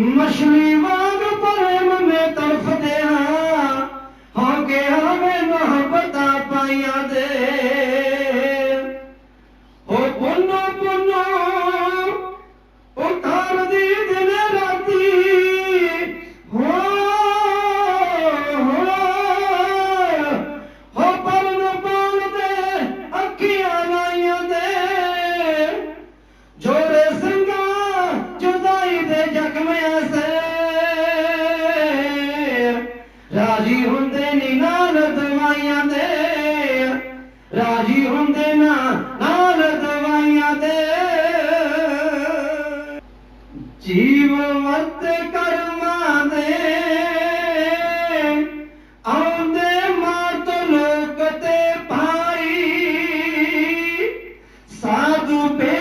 ਮਛਲੀ ਵਾਂਗ ਪਰਮ ਮੈਂ ਤੜਫਦੇ ਹਾਂ ਹੋ ਗਿਆ ਮੈਂ ਮੁਹੱਬਤਾਂ ਪਾਈਆਂ ਦੇ ਰਾਜੀ ਹੁੰਦੇ ਨੀ ਨਾਲ ਦਵਾਈਆਂ ਤੇ। ਰਾਜੀ ਹੁੰਦੇ ਨਾ ਨਾਲ ਦਵਾਈਆਂ ਤੇ। ਜੀਵ ਮਤ ਕਰਮਾਂ ਦੇ ਆਉਂਦੇ ਮਾਤ ਲੋਕ ਤੇ ਭਾਈ ਸਾਧੂ ਪੇ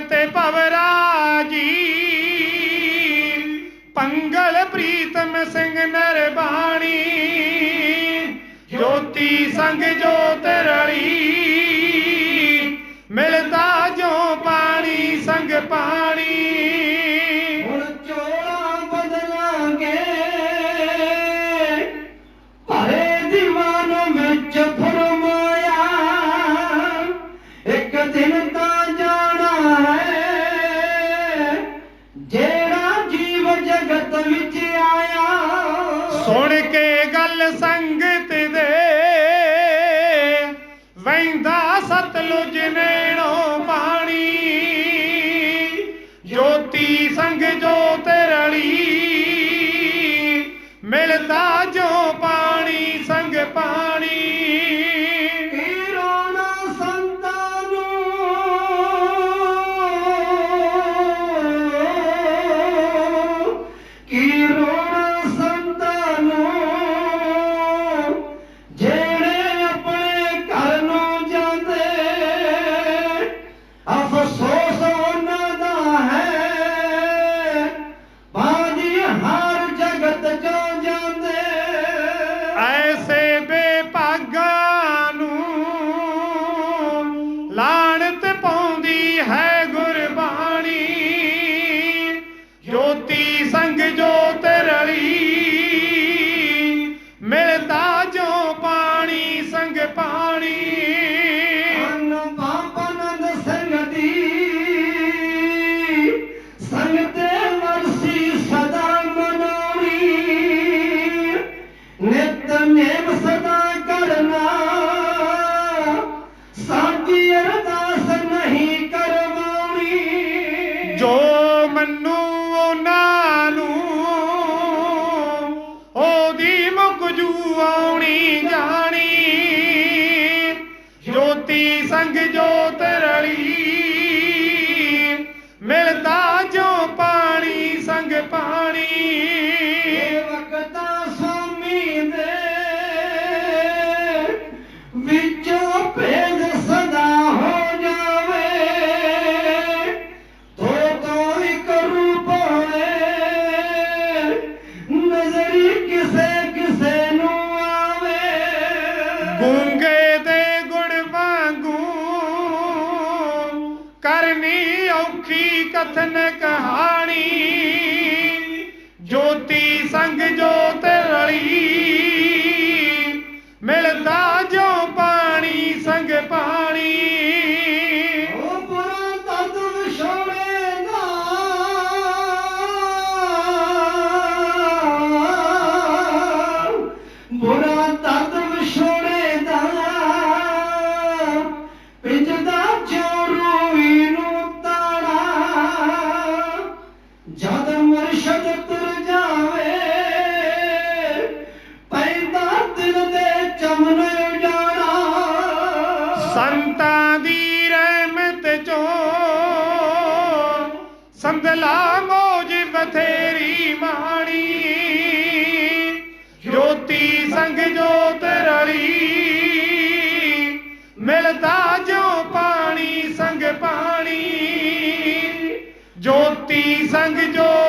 ਤੇ ਭਵ ਰਾਜੀ। ਪੰਗਲ ਪ੍ਰੀਤਮ ਸਿੰਘ ਨਰ ਬਾਣੀ ਜੋਤੀ ਸੰਗ ਜੋਤ ਰਲੀ। ਮਿਲਦਾ ਜੋ ਪਾਣੀ ਸੰਗ ਪਾਣੀ। ਵੈਂਦਾ ਸਤਲੁਜ ਨੇੜੋਂ ਪਾਣੀ। ਜੋਤੀ ਸੰਗ ਜੋਤ ਰਲੀ ਮਿਲਦਾ ਜੋ ਪਾਣੀ ਸੰਗ ਪਾਣੀ। ਕਰਨੀ ਔਖੀ ਕਥਨ ਕਹਾਣੀ। ਜੋਤੀ ਸੰਗ ਜੋਤ ਰਲੀ। ਸੰਤਾਂ ਦੀ ਰਹਿਮਤ ਚੋਂ ਸੰਦਲਾ ਮੋਜ ਬਥੇਰੀ ਮਾਣੀ। ਜੋਤੀ ਸੰਗ ਜੋਤ ਰਲੀ, ਮਿਲਦਾ ਜੋ ਪਾਣੀ ਸੰਗ ਪਾਣੀ। ਜੋਤੀ ਸੰਗ ਜੋ